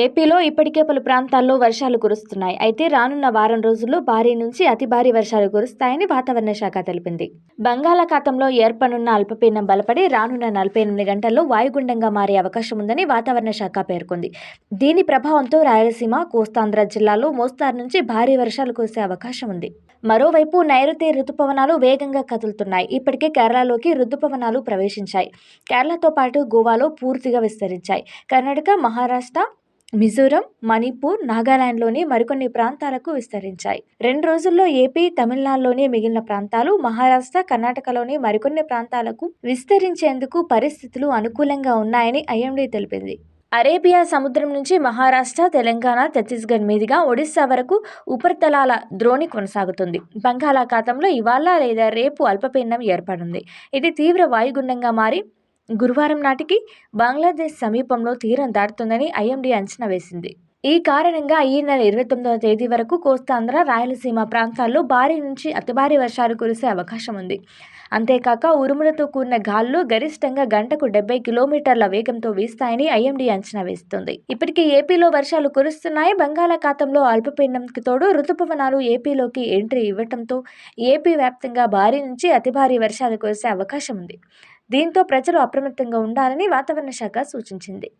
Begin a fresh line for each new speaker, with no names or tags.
ఏపీలో ఇప్పటికే పలు ప్రాంతాల్లో వర్షాలు కురుస్తున్నాయి. అయితే రానున్న వారం రోజుల్లో భారీ నుంచి అతి భారీ వర్షాలు కురుస్తాయని వాతావరణ శాఖ తెలిపింది. బంగాళాఖాతంలో ఏర్పనున్న అల్పపీడనం బలపడి రానున్న నలభై ఎనిమిది గంటల్లో వాయుగుండంగా మారే అవకాశం ఉందని వాతావరణ శాఖ పేర్కొంది. దీని ప్రభావంతో రాయలసీమ కోస్తాంధ్ర జిల్లాలో మోస్తారు నుంచి భారీ వర్షాలు కురిసే అవకాశం ఉంది. మరోవైపు నైరుతి రుతుపవనాలు వేగంగా కదులుతున్నాయి. ఇప్పటికే కేరళలోకి రుతుపవనాలు ప్రవేశించాయి. కేరళతో పాటు గోవాలో పూర్తిగా విస్తరించాయి. కర్ణాటక మహారాష్ట్ర మిజోరం మణిపూర్ నాగాలాండ్లోని మరికొన్ని ప్రాంతాలకు విస్తరించాయి. రెండు రోజుల్లో ఏపీ తమిళనాడులోని మిగిలిన ప్రాంతాలు మహారాష్ట్ర కర్ణాటకలోని మరికొన్ని ప్రాంతాలకు విస్తరించేందుకు పరిస్థితులు అనుకూలంగా ఉన్నాయని ఐఎండీ తెలిపింది. అరేబియా సముద్రం నుంచి మహారాష్ట్ర తెలంగాణ ఛత్తీస్గఢ్ మీదుగా ఒడిశా వరకు ఉపరితలాల ద్రోణి కొనసాగుతుంది. బంగాళాఖాతంలో ఇవాళ లేదా రేపు అల్పపీడనం ఏర్పడింది ఇది తీవ్ర వాయుగుండంగా మారి గురువారం నాటికి బంగ్లాదేశ్ సమీపంలో తీరం దాటుతుందని ఐఎండీ అంచనా వేసింది. ఈ కారణంగా ఈ నెల ఇరవై తొమ్మిదవ తేదీ వరకు కోస్తాంధ్ర రాయలసీమ ప్రాంతాల్లో భారీ నుంచి అతి భారీ వర్షాలు కురిసే అవకాశం ఉంది. అంతేకాక ఉరుములతో కూడిన గాలులు గరిష్టంగా గంటకు డెబ్బై కిలోమీటర్ల వేగంతో వీస్తాయని ఐఎండీ అంచనా వేస్తుంది. ఇప్పటికే ఏపీలో వర్షాలు కురుస్తున్నాయి. బంగాళాఖాతంలో అల్పపీడనంకి తోడు రుతుపవనాలు ఏపీలోకి ఎంట్రీ ఇవ్వడంతో ఏపీ వ్యాప్తంగా భారీ నుంచి అతి భారీ వర్షాలు కురిసే అవకాశం ఉంది. దీంతో ప్రజలు అప్రమత్తంగా ఉండాలని వాతావరణ శాఖ సూచించింది.